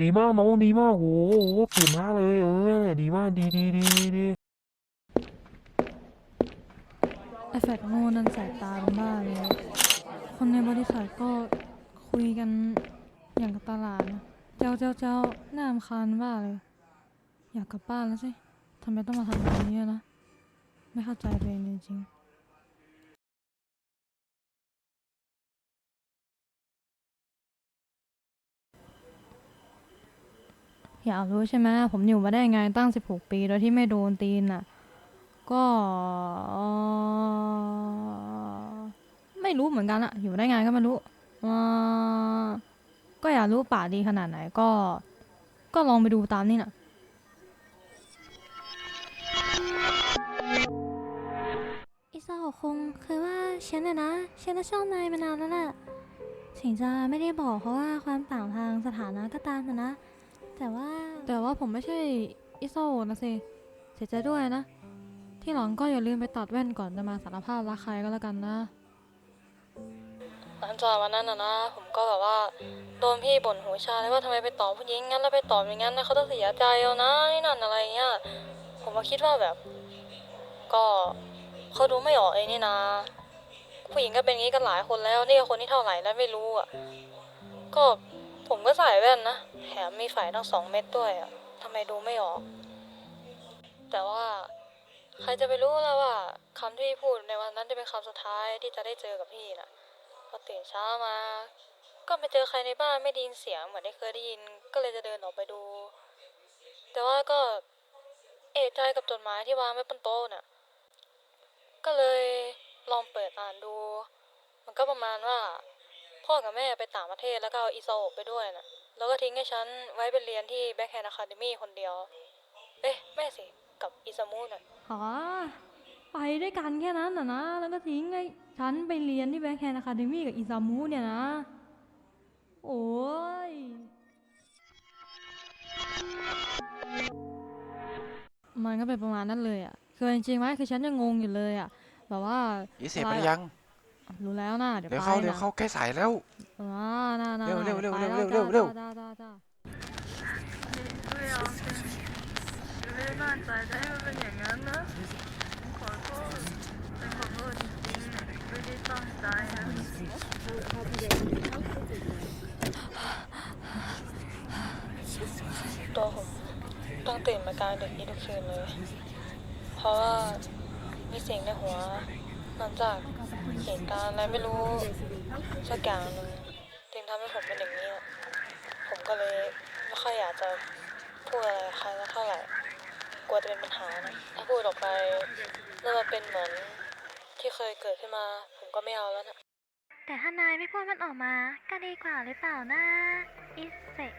ดีมากน้องดีมากโอ้โหเก่งมากเลยเออดีมากดีดีดีดีไอแฟกโง่นั่นสายตาเป็นบ้าเลยคนในบริษัทก็คุยกันอย่างกับตลาดนะเจ้าเจ้าเจ้าน่ารำคาญบ้าเลย อยากกลับบ้านแล้วสิทำไมต้องมาทำแบบนี้อะนะ ไม่เข้าใจเองจริงๆ อยากรู้ใช่ไหมผมอยู่มาได้ไงตั้ง 16 ปีโดยที่ไม่โดนตีนอะ ก็ไม่รู้เหมือนกันอะอยู่ได้ไงก็ไม่รู้ก็อยากรู้ป่าดีขนาดไหนก็ ก็ลองไปดูตามนี่น่ะอิซาโอคงคือว่าฉันนะนะฉันน่ะชอบนายมานานแล้วแหละถึงจะไม่ได้บอกเพราะว่าความต่างทางสถานะก็ตามนะนะ แต่ว่าแต่ว่าผมไม่ใช่อิซาโอะนะสิเสียใจด้วยนะ ที่หลังก็อย่าลืมไปตัดแว่นก่อนจะมาสารภาพรักใครก็แล้วกันนะ หลังจากวันนั้นนะนะ ผมก็แบบว่าโดนพี่บ่นหูชาเลยว่าทำไมไปตอบผู้หญิงงั้นแล้วไปตอบอย่างนั้นนะเขาต้องเสียใจเอานะนี่นั่นอะไรเงี้ยผมก็คิดว่าแบบ ก็เขาดูไม่ออกเองนี่นะ ผู้หญิงก็เป็นงี้กันหลายคนแล้วนี่ก็คนที่เท่าไหร่แล้วไม่รู้อะก็ ผมก็ใส่แว่นนะ แถมมีไฟทั้งสองเม็ดด้วยอะทำไมดูไม่ออก แต่ว่าใครจะไปรู้แล้วว่าคำที่พูดในวันนั้นจะเป็นคำสุดท้ายที่จะได้เจอกับพี่น่ะพอตื่นเช้ามา ก็ไปเจอใครในบ้านไม่ได้ยินเสียงเหมือนที่เคยได้ยิน ก็เลยจะเดินออกไปดู แต่ว่าก็เอะใจกับจดหมายที่วางไว้บนโต๊ะน่ะ ก็เลยลองเปิดอ่านดู มันก็ประมาณว่า พ่อกับแม่ไปต่างประเทศแล้วก็เอาอีโซโอะไปด้วยน่ะแล้วก็ทิ้งให้ฉันไว้ไปเรียนที่แบ็คแฮนด์อะคาเดมี่คนเดียว เอ๊ะแม่สิกับอิซามุน่ะอ๋อไปด้วยกันแค่นั้นน่ะนะ แล้วก็ทิ้งไอ้ฉันไปเรียนที่แบ็คแฮนด์อะคาเดมี่กับอิซามุเนี่ยนะ โอ้ยมันก็เป็นประมาณนั้นเลยอะ คือจริงๆไหมคือฉันยังงงอยู่เลยอะ แบบว่าอีเสร็จไปยัง รู้แล้วนะเดี๋ยวเดี๋ยวไปเข้าเดี๋ยวนะเข้าใกล้สายแล้ว อ่าน่าน่าเร็วน่าเร็วเร็วไปเร็วแล้เร็วเร็ว จ้าจ้าจ้าจ้าไม่เอาสิไม่ได้ตั้งใจจะให้มันเป็นอย่างนั้นนะผมขอโทษเป็นขอโทษจริงๆไม่ได้ตั้งใจนะตัวผมต้องตื่นมากลางดึกนี้ทุกคืนเลย เพราะว่ามีเสียงในหัว หลังจากเหตุการณ์อะไรไม่รู้สักอย่างหนึ่งจึงทำให้ผมเป็นอย่างนี้ ผมก็เลยไม่ค่อยอยากจะพูดอะไรใครสักเท่าไหร่กลัวจะเป็นปัญหานะถ้าพูดออกไปแล้วมันเป็นเหมือนที่เคยเกิดขึ้นมา ผมก็ไม่เอาแล้วนะแต่ถ้านายไม่พูดมันออกมา ก็ดีกว่าหรือเปล่านะอิเซะ